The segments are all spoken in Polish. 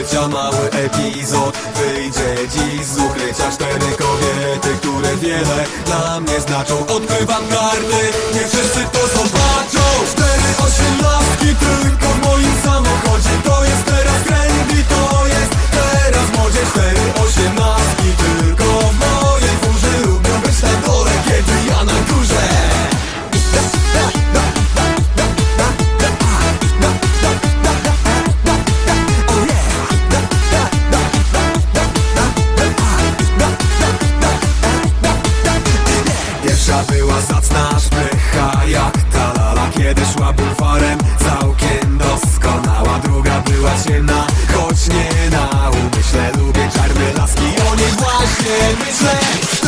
ukrycia mały epizod. Wyjdzie dziś z ukrycia cztery kobiety, które wiele dla mnie znaczą. Odkrywam karty, nie wszyscy to zobaczą. Cztery osiemnastki tylko w moim samym Babcia była zacna szpycha jak talala. Kiedy szła bufarem całkiem doskonała. Druga była ciemna, choć nie na umyśle. Lubię czarne laski, o niej właśnie myślę.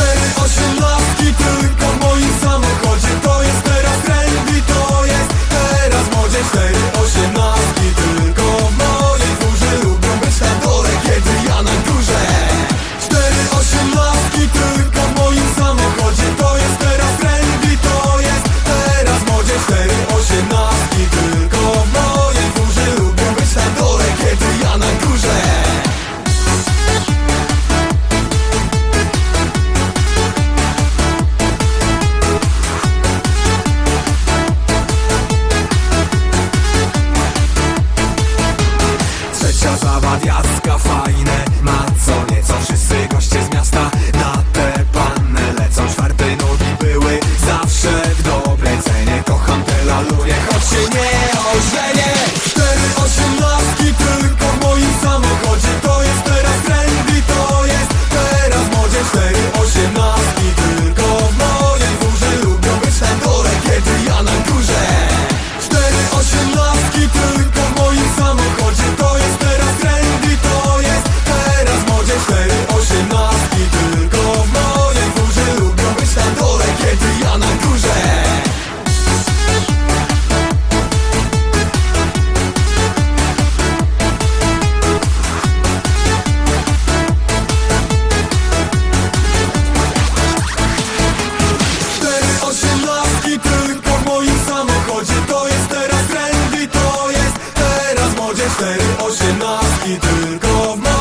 Scuff 들고